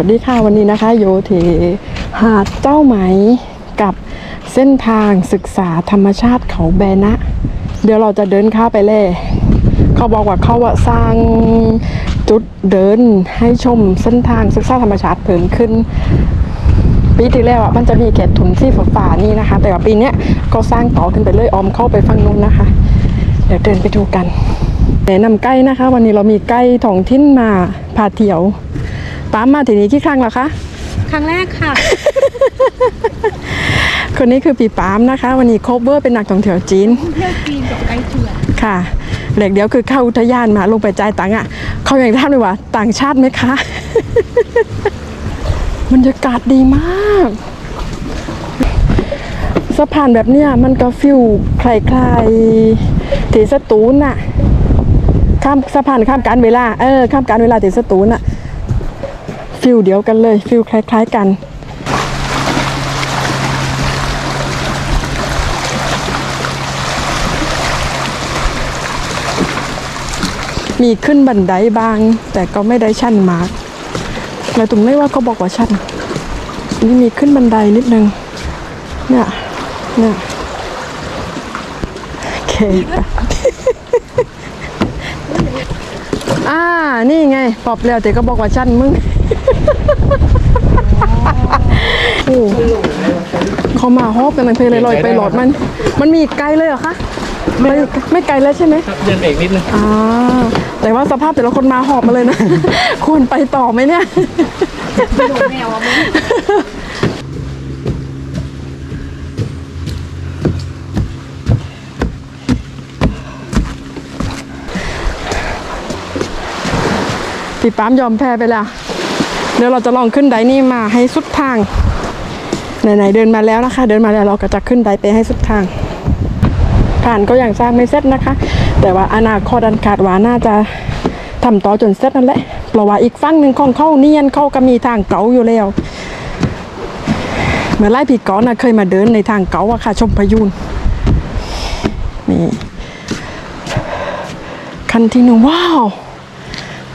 วัสดีค่ะวันนี้นะคะโยเทหาดเจ้าไหมกับเส้นทางศึกษาธรรมชาติเขาแบนะ เดี๋ยวเราจะเดินข้าไปเลยเขาบอกว่าเขาว่าสร้างจุดเดินให้ชมเส้นทางศึกษาธรรมชาติเพิ่มขึ้น ปีที่แล้วอะมันจะมีแค่ถุนที่ฝานี่นะคะ แต่ว่าปีนี้ก็สร้างต่อขึ้นไปเลยออมเข้าไปฝั่งนู้นนะคะ เดี๋ยวเดินไปดูกันแนะนำไกด์นะคะ วันนี้เรามีไกด์ท้องถิ่นมาพาเที่ยว ป้ามมาทีนี้กี่ครั้งแล้วคะครั้งแรกค่ะ คนนี้คือปีปามนะคะ วันนี้โคเวอร์เป็นนักท่องเที่ยวจีนเที่ยวจีนกับไกด์เถื่อนค่ะเหล็กเดียวคือเข้าอุทยานมาลงไปจ่ายตังค์อะ เขาอยากถามเลยว่า ต่างชาติไหมคะบรรยากาศดีมากสะพานแบบเนี้ยมันก็ฟิลคล้ายๆที่สตูลน่ะข้ามสะพานข้ามการเวลาเออข้ามการเวลาที่สตูลน่ะ ฟิลเดียวกันเลยฟิลคล้าย ๆ กันมีขึ้นบันไดบาง แต่ก็ไม่ได้ชันมากแล้วตรงไม่ว่าเขาบอกว่าชันนี่มีขึ้นบันไดนิดนึงเนี่ยเนี่ยโอเค อ่า นี่ไงปอบแล้วแต่ก็บอกว่าชันมึงโอ้เขามาฮอบกันเลยเพลเลยลอยไปหลอดมัน มันมีอีกไกลเลยเหรอคะไม่ไม่ไกลแล้วใช่ไหมเดินเบรกนิดนึงอ่าแต่ว่าสภาพแต่ละคนมาหอบมาเลยนะ ควรไปต่อไหมเนี่ยโดนแมวอะมึง พี่ปั๊มยอมแพ้ไปแล้ว เดี๋ยวเราจะลองขึ้นไดนี่มาให้สุดทาง ไหนๆเดินมาแล้วนะคะ เดินมาแล้วเราก็จะขึ้นไดไปให้สุดทางผ่านก็อย่างสร้างไม่เสร็จนะคะ แต่ว่าอนาคตอันขาดว่าน่าจะทำต่อจนเสร็จนั่นแหละเพราะว่าอีกฝั่งหนึ่งของเข้าเนียนเข้าก็มีทางเก๋าอยู่แล้วเมื่อไล่ผีก้อนนะเคยมาเดินในทางเก๋าอะค่ะ ชมพยูนนี่คันที่หนึ่งว้าว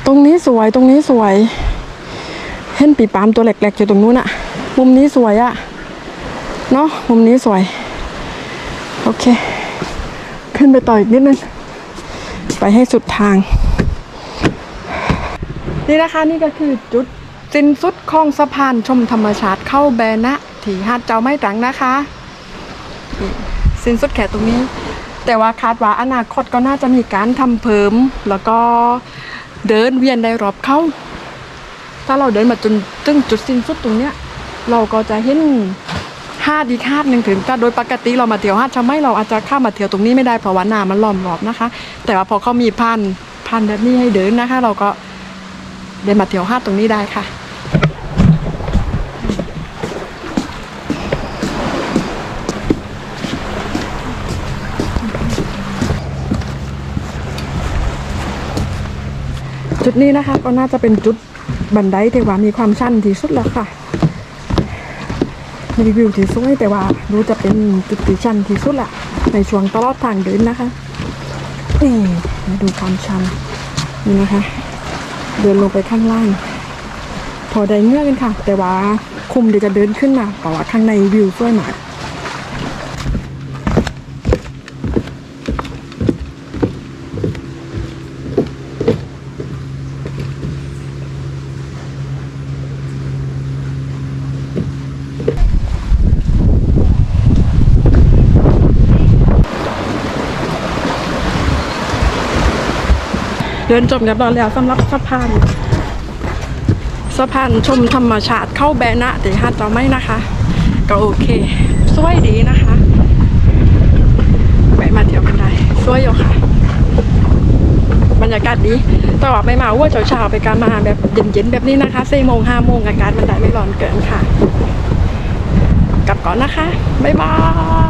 ตรงนี้สวยตรงนี้สวย เห็นปีปามตัวเล็กๆอยู่ตรงนู้นอะมุมนี้สวยอะเนาะมุมนี้สวย โอเค ขึ้นไปต่ออีกนิดนึง ไปให้สุดทาง นี่นะคะนี่ก็คือจุดสิ้นสุดของสะพานชมธรรมชาติเข้าแบนะที่หาดเจ้าไม่ตรังนะคะ สิ้นสุดแค่ตรงนี้ แต่ว่าคาดว่าอนาคตก็น่าจะมีการทำเพิ่มแล้วก็ เดินเวียนได้รอบเขาถ้าเราเดินมาจนถึงจุดสิ้นสุดตรงเนี้ย เราก็จะเห็นหาดอีกหาดหนึ่งถึงถ้าโดยปกติเรามาเที่ยวหาดชะไม่เราอาจจะข้ามมาเที่ยวตรงนี้ไม่ได้เพราะว่าน้ำมันล้อมรอบนะคะ แต่ว่าพอเขามีพันพันแบบนี้ให้เดินนะคะ เราก็เดินมาเที่ยวหาดตรงนี้ได้ค่ะ จุดนี้นะคะก็น่าจะเป็นจุดบันไดที่ว่ามีความชันที่สุดแล้วค่ะ มีวิวที่สวยแต่ว่าดูจะเป็นจุดที่ชันที่สุดละในช่วงตลอดทางเดินนะคะนี่มาดูความชันนี่นะคะ เดินลงไปข้างล่าง พอได้เมื่อกันค่ะ แต่ว่าคุมเดี๋ยวจะเดินขึ้นมาเพราะว่าข้างในวิวสวยมาก เดินจบเรียบร้อยแล้วสำหรับสะพานสะพานชมธรรมชาติเข้าแบนะแต่หาดเราไม่นะคะ ก็โอเค สวยดีนะคะแวะมาเที่ยวกันได้สวยอยู่ค่ะ บรรยากาศดีต่ว่าไม่มาว่าเช้าๆไปการมาแบบเย็นๆแบบนี้นะคะสี่โมงห้าโมงอากาศมันได้ไม่ร้อนเกินค่ะ กลับก่อนนะคะ บ๊ายบาย